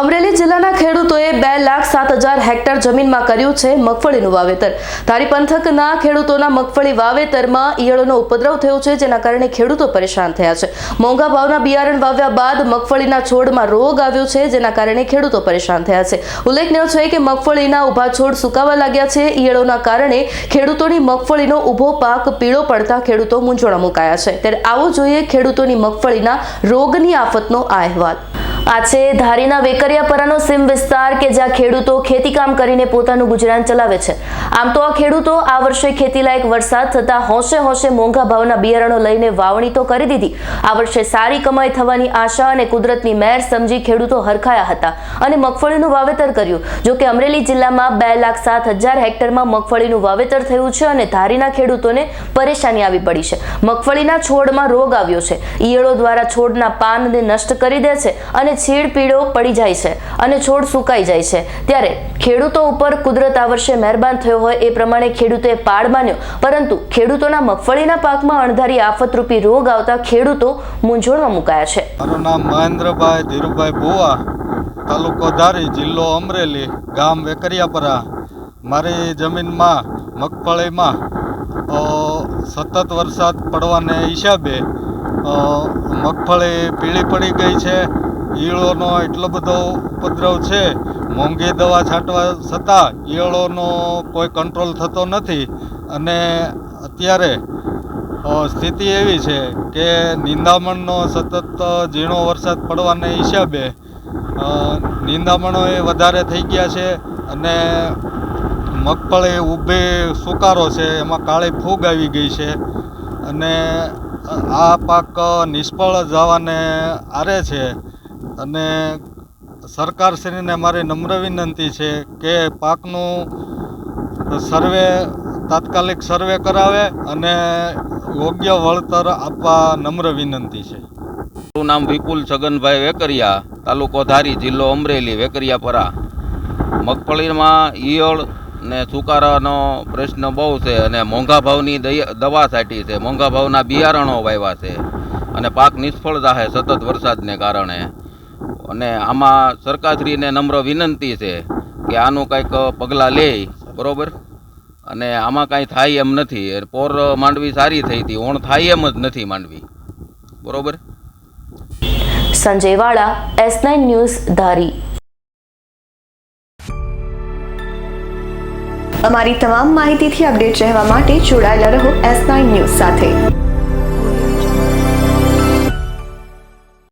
અમરેલી જિલ્લાના ખેડૂતોએ બે લાખ સાત હજાર હેક્ટર જમીનમાં કર્યું છે મગફળીનું વાવેતર. ધારી પંથકના ખેડૂતોના મગફળી વાવેતરમાં ઈયળોનો ઉપદ્રવ થયો છે, જેના કારણે ખેડૂતો પરેશાન થયા છે. મોંઘા ભાવના બિયારણ વાવ્યા બાદ મગફળીના છોડમાં રોગ આવ્યો છે, જેના કારણે ખેડૂતો પરેશાન થયા છે. ઉલ્લેખનીય છે કે મગફળીના ઊભા છોડ સુકાવા લાગ્યા છે. ઈયળોના કારણે ખેડૂતોની મગફળીનો ઊભો પાક પીળો પડતા ખેડૂતો મૂંઝવણ મુકાયા છે. ત્યારે આવો જોઈએ ખેડૂતોની મગફળીના રોગની આફતનો આ અહેવાલ. આ છે ધારીના વેકરિયાપરાનો સીમ વિસ્તાર કે જ્યાં ખેડૂતો ખેતીકામ કરીને પોતાનું ગુજરાન ચલાવે છે. આમ તો આ ખેડૂતો આ વર્ષે ખેતીલાયક વરસાદ થતા હોંશે હોંશે મોંઘા ભાવના બિયારણો લઈને વાવણી તો કરી દીધી. આ વર્ષે સારી કમાઈ થવાની આશા અને કુદરતની મહેર સમજી ખેડૂતો હરખાયા હતા અને મગફળીનું વાવેતર કર્યું. જો કે અમરેલી જિલ્લામાં બે લાખ સાત હજાર હેક્ટરમાં મગફળીનું વાવેતર થયું છે અને ધારીના ખેડૂતોને પરેશાની આવી પડી છે. મગફળીના છોડમાં રોગ આવ્યો છે. ઈયળો દ્વારા છોડના પાનને નષ્ટ કરી દે છે અને છીડ પીળો પડી જાય છે અને છોડ સુકાઈ જાય છે. ત્યારે ખેડૂતો ઉપર કુદરત આ વર્ષે મહેરબાન થયો હોય એ પ્રમાણે ખેડૂતોએ પાડ માન્યો. પરંતુ ખેડૂતોના મગફળીના પાકમાં અણધારી આફતરૂપી રોગ આવતા ખેડૂતો મૂંઝવણમાં મુકાયા છે. મારું નામ મહેન્દ્રભાઈ ધીરુભાઈ ભુવા, તાલુકો ધારી, જિલ્લો અમરેલી, ગામ વેકરિયાપરા. મારી જમીનમાં, મગફળીમાં સતત વરસાદ પડવાને હિસાબે મગફળી પીળી પડી ગઈ છે. ઈયળોનો એટલો બધો ઉપદ્રવ છે, મોંઘી દવા છાંટવા છતાં ઈયળોનો કોઈ કંટ્રોલ થતો નથી. અને અત્યારે સ્થિતિ એવી છે કે નિંદામણનો સતત ઝીણો વરસાદ પડવાને હિસાબે નિંદામણો એ વધારે થઈ ગયા છે અને મગફળી ઊભી સુકારો છે, એમાં કાળી ફૂગ આવી ગઈ છે. અને આ પાક નિષ્ફળ જવાને આરે છે. અને સરકારશ્રીને મારી નમ્ર વિનંતી છે કે પાકનું સર્વે, તાત્કાલિક સર્વે કરાવે અને યોગ્ય વળતર આપવા નમ્ર વિનંતી છે. મારું નામ વિપુલ છગનભાઈ વેકરિયા, તાલુકો ધારી, જિલ્લો અમરેલી, વેકરિયાપરા. મગફળીમાં ઈયળ ને સુકારાનો પ્રશ્ન બહુ છે અને મોંઘા ભાવની દવા સાટી છે. મોંઘા ભાવના બિયારણો વાવ્યા છે. અને પાક નિષ્ફળ જાહે સતત વરસાદને કારણે. અને આમાં સરકારશ્રીને નમ્ર વિનંતી છે કે આનું કંઈક પગલાં લે બરોબર? અને આમાં કાંઈ થાય એમ નથી. પોર માંડવી સારી થઈ હતી ઓણ થાય એમ જ નથી માંડવી. બરોબર? સંજયવાળા એસ નાઇન ન્યૂઝ ધારી. અમારી તમામ માહિતીથી અપડેટ રહેવા માટે જોડાયેલા રહો એસ નાઇન ન્યૂઝ સાથે.